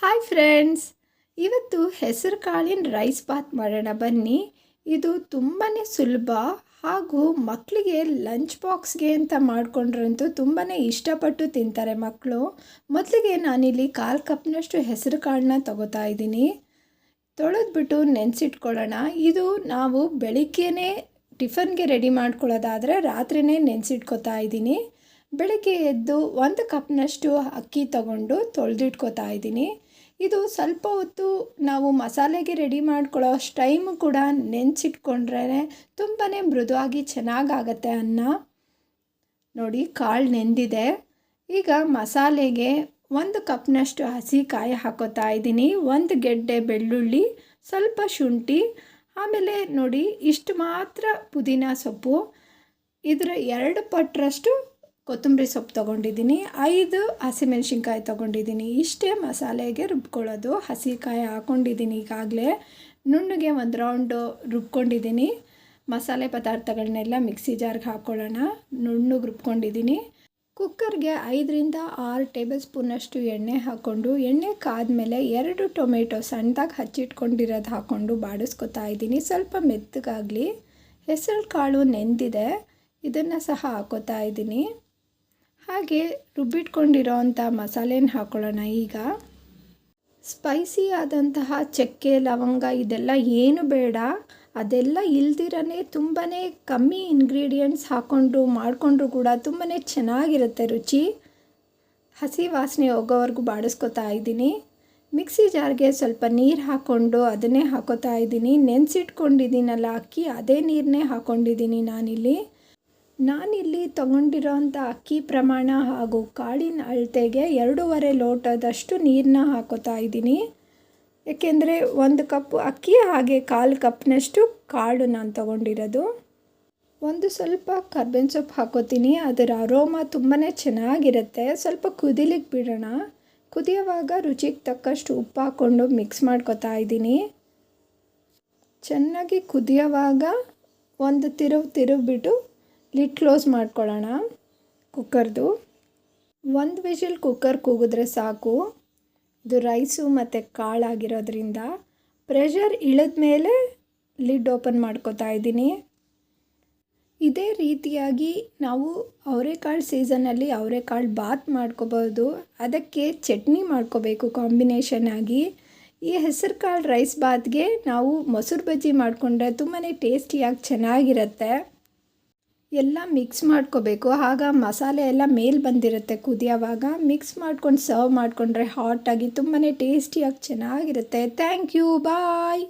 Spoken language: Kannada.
ಹಾಯ್ ಫ್ರೆಂಡ್ಸ್ ಇವತ್ತು ಹೆಸರು ಕಾಳಿನ ರೈಸ್ ಬಾತ್ ಮಾಡೋಣ ಬನ್ನಿ. ಇದು ತುಂಬಾ ಸುಲಭ ಹಾಗೂ ಮಕ್ಕಳಿಗೆ ಲಂಚ್ ಬಾಕ್ಸ್ಗೆ ಅಂತ ಮಾಡಿಕೊಂಡ್ರಂತೂ ತುಂಬಾ ಇಷ್ಟಪಟ್ಟು ತಿಂತಾರೆ ಮಕ್ಕಳು ಮೊದಲಿಗೆ ನಾನಿಲ್ಲಿ ಕಾಲು ಕಪ್ನಷ್ಟು ಹೆಸರು ಕಾಳನ್ನ ತಗೋತಾ ಇದ್ದೀನಿ. ತೊಳೆದ್ಬಿಟ್ಟು ನೆನೆಸಿಟ್ಕೊಳ್ಳೋಣ. ಇದು ನಾವು ಬೆಳಿಗ್ಗೆನೇ ಟಿಫನ್ಗೆ ರೆಡಿ ಮಾಡ್ಕೊಳ್ಳೋದಾದರೆ ರಾತ್ರಿನೇ ನೆನೆಸಿಟ್ಕೋತಾ ಇದ್ದೀನಿ. ಬೆಳಗ್ಗೆ ಎದ್ದು ಒಂದು ಕಪ್ನಷ್ಟು ಅಕ್ಕಿ ತಗೊಂಡು ತೊಳೆದಿಟ್ಕೋತಾ ಇದ್ದೀನಿ. ಇದು ಸ್ವಲ್ಪ ಹೊತ್ತು ನಾವು ಮಸಾಲೆಗೆ ರೆಡಿ ಮಾಡ್ಕೊಳ್ಳೋ ಅಷ್ಟು ಟೈಮು ಕೂಡ ನೆನೆಸಿಟ್ಕೊಂಡ್ರೆ ತುಂಬಾ ಮೃದುವಾಗಿ ಚೆನ್ನಾಗಾಗತ್ತೆ ಅನ್ನ. ನೋಡಿ, ಕಾಳು ನೆಂದಿದೆ. ಈಗ ಮಸಾಲೆಗೆ ಒಂದು ಕಪ್ನಷ್ಟು ಹಸಿ ಕಾಯಿ ಹಾಕೋತಾ ಇದ್ದೀನಿ. ಒಂದು ಗೆಡ್ಡೆ ಬೆಳ್ಳುಳ್ಳಿ, ಸ್ವಲ್ಪ ಶುಂಠಿ, ಆಮೇಲೆ ನೋಡಿ, ಇಷ್ಟು ಮಾತ್ರ ಪುದೀನ ಸೊಪ್ಪು. ಇದರ ಎರಡು ಪಟ್ಟರಷ್ಟು ಕೊತ್ತಂಬರಿ ಸೊಪ್ಪು ತೊಗೊಂಡಿದ್ದೀನಿ, ಐದು ಹಸಿಮೆಣ್ಸಿನ್ಕಾಯಿ ತೊಗೊಂಡಿದ್ದೀನಿ. ಇಷ್ಟೇ ಮಸಾಲೆಗೆ ರುಬ್ಕೊಳ್ಳೋದು. ಹಸಿಕಾಯಿ ಹಾಕ್ಕೊಂಡಿದ್ದೀನಿ ಈಗಾಗಲೇ. ನುಣ್ಣಗೆ ಒಂದು ರೌಂಡು ರುಬ್ಕೊಂಡಿದ್ದೀನಿ. ಮಸಾಲೆ ಪದಾರ್ಥಗಳನ್ನೆಲ್ಲ ಮಿಕ್ಸಿ ಜಾರ್ಗೆ ಹಾಕ್ಕೊಳ್ಳೋಣ ನುಣ್ಣಗೆ ರುಬ್ಕೊಂಡಿದ್ದೀನಿ. ಕುಕ್ಕರ್ಗೆ ಐದರಿಂದ ಆರು ಟೇಬಲ್ ಸ್ಪೂನಷ್ಟು ಎಣ್ಣೆ ಹಾಕ್ಕೊಂಡು, ಎಣ್ಣೆ ಕಾದ್ಮೇಲೆ ಎರಡು ಟೊಮೆಟೊ ಸಣ್ಣದಾಗಿ ಹಚ್ಚಿಟ್ಕೊಂಡಿರೋದು ಹಾಕ್ಕೊಂಡು ಬಾಡಿಸ್ಕೊತಾ ಇದ್ದೀನಿ. ಸ್ವಲ್ಪ ಮೆತ್ತಗಾಗಲಿ. ಹೆಸರು ಕಾಳು ನೆಂದಿದೆ. ಇದನ್ನು ಸಹ ಹಾಕೋತಾ ಇದ್ದೀನಿ. ಹಾಗೆ ರುಬ್ಬಿಟ್ಕೊಂಡಿರೋ ಅಂಥ ಮಸಾಲೆನ ಹಾಕ್ಕೊಳ್ಳೋಣ ಈಗ. ಸ್ಪೈಸಿ ಆದಂತಹ ಚಕ್ಕೆ, ಲವಂಗ ಇದೆಲ್ಲ ಏನು ಬೇಡ. ಅದೆಲ್ಲ ಇಲ್ದಿರನೇ ತುಂಬಾ ಕಮ್ಮಿ ಇಂಗ್ರೀಡಿಯೆಂಟ್ಸ್ ಹಾಕ್ಕೊಂಡು ಮಾಡಿಕೊಂಡ್ರು ಕೂಡ ತುಂಬಾ ಚೆನ್ನಾಗಿರುತ್ತೆ ರುಚಿ. ಹಸಿ ವಾಸನೆ ಹೋಗೋವರೆಗೂ ಬಾಡಿಸ್ಕೊತಾ ಇದ್ದೀನಿ. ಮಿಕ್ಸಿ ಜಾರ್ಗೆ ಸ್ವಲ್ಪ ನೀರು ಹಾಕ್ಕೊಂಡು ಅದನ್ನೇ ಹಾಕೋತಾ ಇದ್ದೀನಿ. ನೆನೆಸಿಟ್ಕೊಂಡಿದ್ದೀನಲ್ಲ ಅಕ್ಕಿ, ಅದೇ ನೀರನ್ನೇ ಹಾಕ್ಕೊಂಡಿದ್ದೀನಿ ನಾನಿಲ್ಲಿ. ನಾನಿಲ್ಲಿ ತೊಗೊಂಡಿರೋಂಥ ಅಕ್ಕಿ ಪ್ರಮಾಣ ಹಾಗೂ ಕಾಳಿನ ಅಳತೆಗೆ ಎರಡೂವರೆ ಲೋಟದಷ್ಟು ನೀರನ್ನ ಹಾಕೋತಾ ಇದ್ದೀನಿ. ಏಕೆಂದರೆ ಒಂದು ಕಪ್ ಅಕ್ಕಿ ಹಾಗೆ ಕಾಲು ಕಪ್ನಷ್ಟು ಕಾಳು ನಾನು ತಗೊಂಡಿರೋದು. ಒಂದು ಸ್ವಲ್ಪ ಕರ್ಬೇವಿನ ಸೊಪ್ಪು ಹಾಕೋತೀನಿ. ಅದರ ಅರೋಮ ತುಂಬಾ ಚೆನ್ನಾಗಿರುತ್ತೆ. ಸ್ವಲ್ಪ ಕುದಿಲಿಕ್ಕೆ ಬಿಡೋಣ. ಕುದಿಯೋವಾಗ ರುಚಿಗೆ ತಕ್ಕಷ್ಟು ಉಪ್ಪು ಹಾಕ್ಕೊಂಡು ಮಿಕ್ಸ್ ಮಾಡ್ಕೊತಾ ಇದ್ದೀನಿ. ಚೆನ್ನಾಗಿ ಕುದಿಯೋವಾಗ ಒಂದು ತಿರುವು ತಿರುಗಿಬಿಟ್ಟು ಲಿಡ್ ಕ್ಲೋಸ್ ಮಾಡ್ಕೊಳ್ಳೋಣ. ಕುಕ್ಕರ್ದು. ಒಂದು ವಿಷಲ್ ಕುಕ್ಕರ್ ಕೂಗಿದ್ರೆ ಸಾಕು. ಇದು ರೈಸು ಮತ್ತು ಕಾಳಾಗಿರೋದ್ರಿಂದ ಪ್ರೆಷರ್ ಇಳಿದ ಮೇಲೆ ಲಿಡ್ ಓಪನ್ ಮಾಡ್ಕೋತಾ ಇದ್ದೀನಿ. ಇದೇ ರೀತಿಯಾಗಿ ನಾವು ಅವರೆಕಾಳು ಸೀಸನಲ್ಲಿ ಅವರೆಕಾಳು ಬಾತ್ ಮಾಡ್ಕೋಬೋದು. ಅದಕ್ಕೆ ಚಟ್ನಿ ಮಾಡ್ಕೋಬೇಕು ಕಾಂಬಿನೇಷನ್ ಆಗಿ. ಈ ಹೆಸರು ಕಾಳು ರೈಸ್ ಬಾತ್ಗೆ ನಾವು ಮೊಸರು ಬಜ್ಜಿ ಮಾಡಿಕೊಂಡ್ರೆ ತುಂಬಾ ಟೇಸ್ಟಿಯಾಗಿ ಚೆನ್ನಾಗಿರುತ್ತೆ. ಎಲ್ಲ ಮಿಕ್ಸ್ ಮಾಡ್ಕೋಬೇಕು. ಆಗ ಮಸಾಲೆ ಎಲ್ಲ ಮೇಲೆ ಬಂದಿರುತ್ತೆ ಕುದಿಯೋವಾಗ. ಮಿಕ್ಸ್ ಮಾಡ್ಕೊಂಡು ಸರ್ವ್ ಮಾಡಿಕೊಂಡ್ರೆ ಹಾಟಾಗಿ ತುಂಬಾ ಟೇಸ್ಟಿಯಾಗಿ ಚೆನ್ನಾಗಿರುತ್ತೆ. Thank you bye